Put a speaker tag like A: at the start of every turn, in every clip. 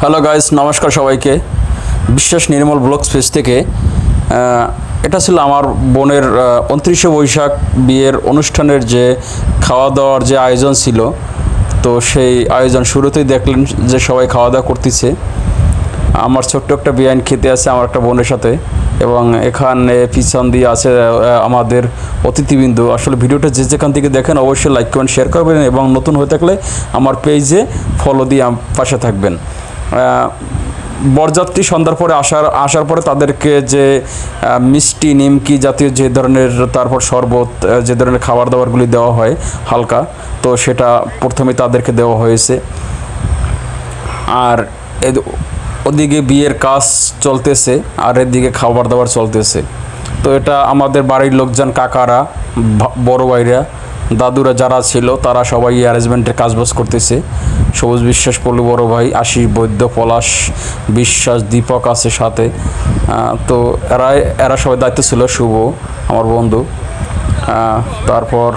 A: Hello guys নমস্কার সবাইকে। বিশ্বাস নির্মল ব্লক স্পেস থেকে এটা ছিল আমার বোনের উনত্রিশে বৈশাখ বিয়ের অনুষ্ঠানের যে খাওয়া দাওয়ার যে আয়োজন ছিল। তো সেই আয়োজন শুরুতেই দেখলেন যে সবাই খাওয়া দাওয়া করতেছে। আমার ছোট্ট একটা বিয়াইন খেতে আছে আমার একটা বোনের সাথে এবং এখানে পিছন দিয়ে আছে আমাদের অতিথিবৃন্দ। আসলে ভিডিওটা যে যেখান থেকে দেখেন অবশ্যই লাইক কমেন্ট শেয়ার করবেন এবং নতুন হয়ে থাকলে আমার পেজে ফলো দিয়ে পাশে থাকবেন। বরযাত্রী সন্ধ্যার পরে আসার আসার পরে তাদেরকে যে মিষ্টি, নিমকি জাতীয় যে ধরনের, তারপর শরবত যে ধরনের খাবার দাবারগুলি দেওয়া হয় হালকা, তো সেটা প্রথমে তাদেরকে দেওয়া হয়েছে। আর ওদিকে বিয়ের কাজ চলতেছে, আর এদিকে খাবার দাবার চলতেছে। তো এটা আমাদের বাড়ির লোকজন, কাকারা বড় ভাইরা দাদুরা যারা ছিল, তারা সবাই অ্যারেঞ্জমেন্টের কাজবাজ করতেছে। সবুজ বিশ্বাস, পল্লু বড় ভাই আশিস বৈদ্য, পলাশ, বিশ্বাস, দীপক আছে সাথে। তো এরা এরা সবাই দায়িত্ব ছিল শুভ, আমার বন্ধু। তারপর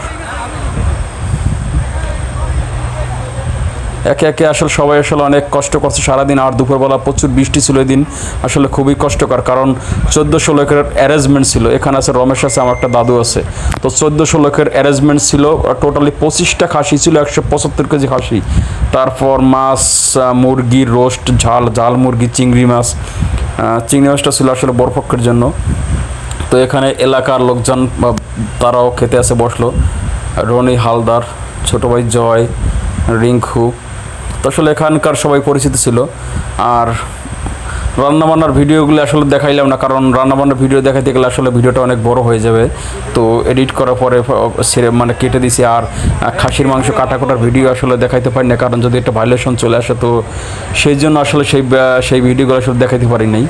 A: একে একে আসলে সবাই আসলে অনেক কষ্ট করছে। সারাদিন আর দুপুরবেলা প্রচুর বৃষ্টি ছিল দিন আসলে খুবই কষ্টকর কারণ চোদ্দোশো লোকের অ্যারেঞ্জমেন্ট ছিল। এখানে আছে রমেশ আছে আমার একটা দাদু আছে। তো চোদ্দোশো লোকের অ্যারেঞ্জমেন্ট ছিল। টোটালি পঁচিশটা খাসি ছিল একশো পঁচাত্তর কেজি খাসি। তারপর মাছ আহ, মুরগির রোস্ট ঝাল ঝাল মুরগি চিংড়ি মাছ। চিংড়ি মাছটা ছিল আসলে বরপক্ষের জন্য। তো এখানে এলাকার লোকজন তারাও খেতে আসে বসল। রনি হালদার ছোট ভাই জয় রিঙ্কু তো আসলে এখানকার সবাই পরিচিত ছিল। আর রান্নাবান্নার ভিডিওগুলো আসলে দেখাইলাম না, কারণ রান্নাবান্নার ভিডিও দেখাতে গেলে আসলে ভিডিওটা অনেক বড় হয়ে যাবে। তো এডিট করার পরে সেরে মানে কেটে দিছি, আর খাসির মাংস কাটা কাটার ভিডিও আসলে দেখাইতে পারি না, কারণ যদি একটা ভাইলেশন চলে আসে, তো সেই জন্য আসলে সেই সেই ভিডিওগুলো আসলে দেখাইতে পারি নাই।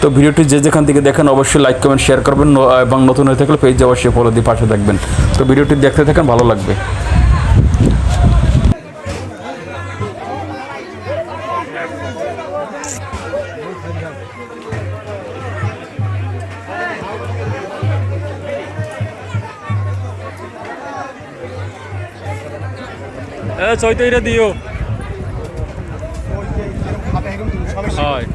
A: তো ভিডিওটি যে যেখান থেকে দেখেন, অবশ্যই লাইক, কমেন্ট, শেয়ার করবেন এবং নতুন হয়ে থাকলে পেজ অবশ্যই ফলো দিয়ে পাশে থাকবেন। তো ভিডিওটি দেখতে থাকেন, ভালো লাগবে।
B: এ চৈতইটা দিও। হয়।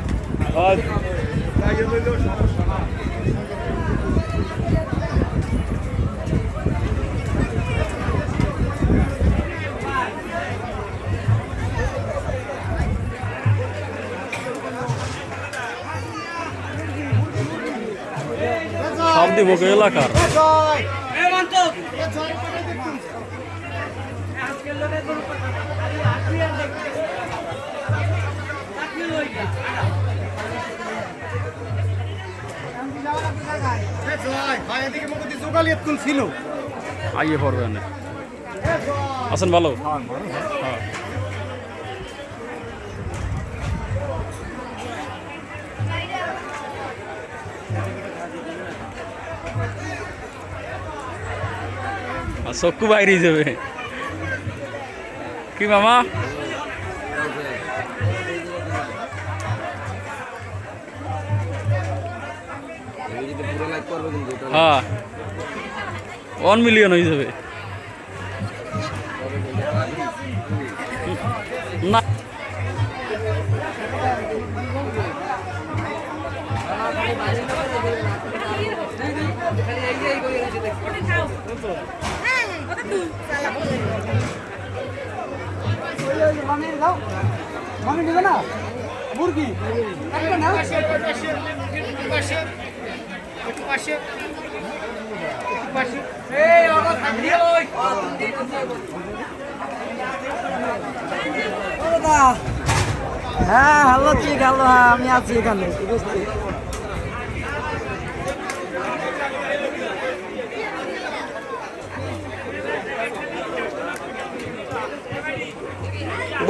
B: সব দিব কে এলাকার
C: ছিল
B: আইয়ে পড়বে না। আছেন ভালো? হ্যাঁ। আর চক্ষু বাইরে যাবে। কি মামা? হ্যাঁ। ওয়ান মিলিয়ন হয়ে যাবে। না।
C: মানে নেবে না মুরগি। হ্যাঁ হ্যালো ঠিক হ্যালো হ্যাঁ আমি আছি এখানে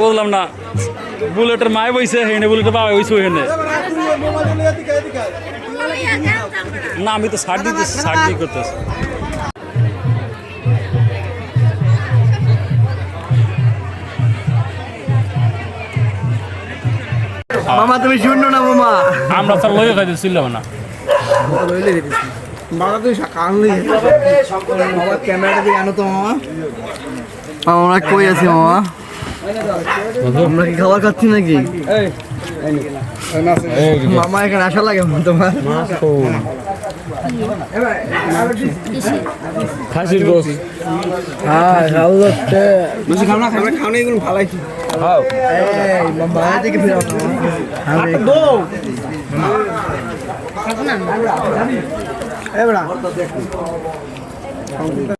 B: বললাম না বুলেটের মায় বইছে হেনে বুলেটের বাবা বইছে হেনে। না আমি তো সার দিতে সার দিয়ে করতেছি।
C: মামা তুমি শূন্য না মামা?
B: আমরা তো লয়ে খাইতে ছিলাম না।
C: মামা তুমি কানলি মামা ক্যামেরাটা দিয়ে আনো তো মামা। মামা কই আছি মামা? আমরা কি খাবার খাচ্ছি নাকি? মামা এখানে আসা লাগে তোমার
B: খাসির গোস
C: হ্যাঁ রাহুল হচ্ছে। বেশি খাও না খাবে খাও না এগুলো ভালো আছে এই মামা এদিকে ফিরে দো এ বড়া।